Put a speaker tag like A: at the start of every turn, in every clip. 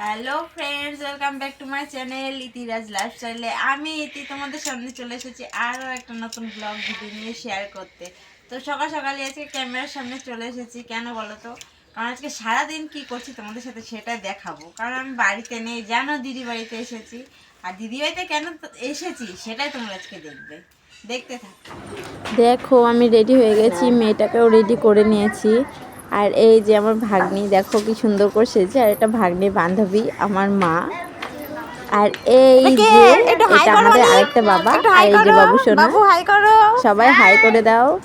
A: Hello friends welcome back to my channel Itiraj লাইফস্টাইলে আমি ইতি তোমাদের সামনে চলে এসেছি আরও একটা নতুন ব্লগ ভিডিও নিয়ে শেয়ার করতে। তো সকাল সকালে আজকে ক্যামেরার সামনে চলে এসেছি। কেন বলো তো? কারণ আজকে সারাদিন কি করছি তোমাদের সাথে সেটা দেখাবো। কারণ আমি বাড়িতে নেই, জানো দিদি বাড়িতে এসেছি। আর দিদি বাড়িতে কেন এসেছি সেটাই তোমরা আজকে দেখবে। দেখতে থাকো।
B: দেখো, আমি রেডি হয়ে গেছি, মেয়েটাকেও রেডি করে নিয়েছি। আর এই যে আমার ভাগ্নি দেখো কি সুন্দর করে সেজে আর এটা ভাগ্নি বান্ধবী আমার মা। আর এই যে এটা আমাদের আরেকটা বাবা। আর এই যে বাবু সোনা
A: হাই করো।
B: সবাই হাই করে দাও।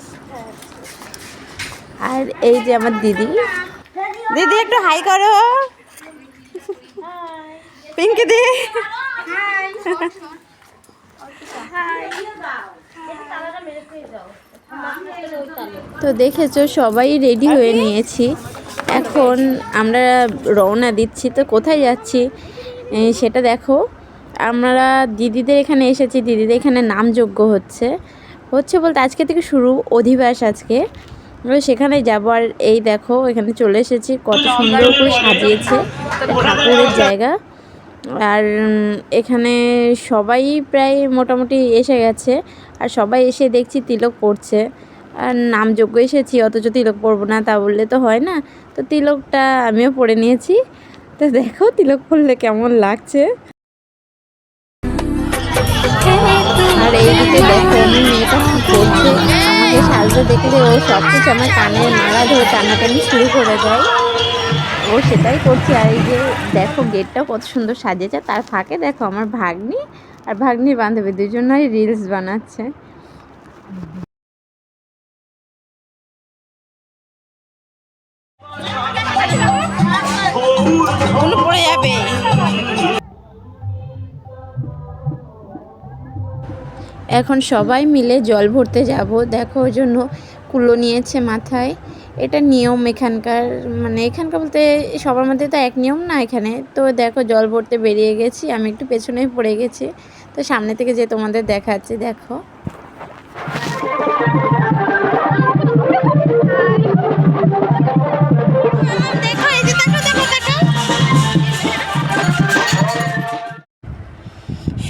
B: আর এই যে আমার দিদি।
A: দিদি একটু হাই করো। পিঙ্কি দি।
B: তো দেখেছ সবাই রেডি হয়ে নিয়েছি। এখন আমরা রওনা দিচ্ছি। তো কোথায় যাচ্ছি? সেটা দেখো। আমরা দিদিদের এখানে এসেছি। দিদিদের এখানে নামযজ্ঞ হচ্ছে। হচ্ছে বলতে আজকে থেকে শুরু অধিবাস আজকে। সেখানে যাব। আর এই দেখো এখানে চলে এসেছি। কত সুন্দর করে সাজিয়েছে। ঠাকুরের জায়গা। আর এখানে সবাই প্রায় মোটামুটি এসে গেছে। আর সবাই এসে দেখছি তিলক পড়ছে। আর নাম নামযোগ্য এসেছি, অথচ তিলক পরবো না তা বললে তো হয় না। তো তিলকটা আমিও পরে নিয়েছি। তো দেখো তিলক পরলে কেমন লাগছে। আর এইদিকে দেখো আমি মেয়েটা করছে। আমাকে দেখলে ও সব কিছু আমার কানে মারা ধরে টানাটানি শুরু করে দেয়। ও সেটাই করছে। আর এই যে দেখো গেটটাও কত সুন্দর সাজিয়েছে। তার ফাঁকে দেখো আমার ভাগ্নি আর ভাগ্নির বান্ধবী দুজনেই রিলস বানাচ্ছে।
A: পড়ে যাবে।
B: এখন সবাই মিলে জল ভরতে যাব। দেখো ওই জন্য কুলো নিয়েছে মাথায়। এটা নিয়ম এখানকার মানে এখানকার বলতে সবার মধ্যে তো এক নিয়ম না এখানে। তো দেখো, জল ভরতে বেরিয়ে গেছি, আমি একটু পেছনেই পড়ে গেছি। তো সামনে থেকে যে তোমাদের দেখাচ্ছি, দেখো।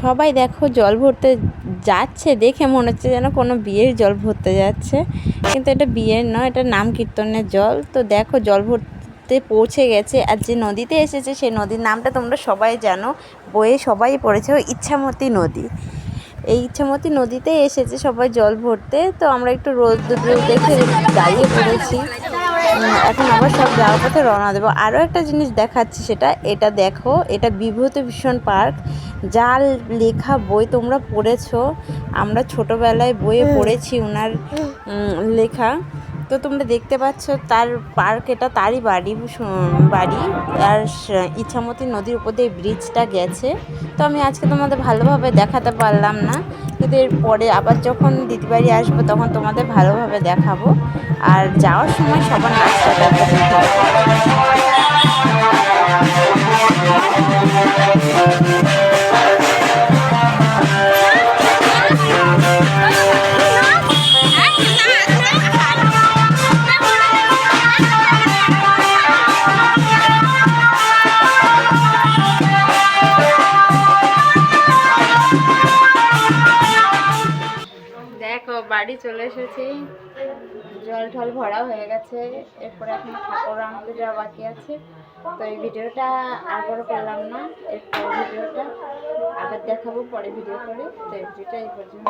B: সবাই দেখো জল ভরতে যাচ্ছে দেখে মনে হচ্ছে যেন কোনো বিয়ের জল ভরতে যাচ্ছে। কিন্তু এটা বিয়ের নয়, এটা নাম কীর্তনের জল। তো দেখো জল ভরতে পৌঁছে গেছে আর যে নদীতে এসেছে সেই নদীর নামটা তোমরা সবাই জানো, বইয়ে সবাই পড়েছে ইচ্ছামতি নদী। এই ইচ্ছামতি নদীতে এসেছে সবাই জল ভরতে। তো আমরা একটু রোদ দেখে দাঁড়িয়ে পড়েছি। এখন আবার সব যাওয়ার পথে রওনা দেবো। আরও একটা জিনিস দেখাচ্ছি সেটা এটা দেখো এটা বিভূতি ভীষণ পার্ক। যা লেখা বই তোমরা পড়েছো আমরা ছোটোবেলায় বইয়ে পড়েছি ওনার লেখা। তো তোমরা দেখতে পাচ্ছ তার পার্ক এটা তারই বাড়ি বাড়ি। আর ইচ্ছামতি নদীর উপর দিয়ে ব্রিজটা গেছে। তো আমি আজকে তোমাদের ভালোভাবে দেখাতে পারলাম না। কিন্তু পরে আবার যখন দিদিবাড়ি আসব তখন তোমাদের ভালোভাবে দেখাবো। আর যাওয়ার সময় সবার নাচটা বাড়ি চলে এসেছি। জল ঠল ভরা হয়ে গেছে। এরপরে এখন ঠাকুর আনতে যাওয়া বাকি আছে। তো এই ভিডিওটা আর বড় করলাম না এরপর ভিডিওটা আবার দেখাবো পরে ভিডিও করে। তো এই ভিডিওটা এই পর্যন্ত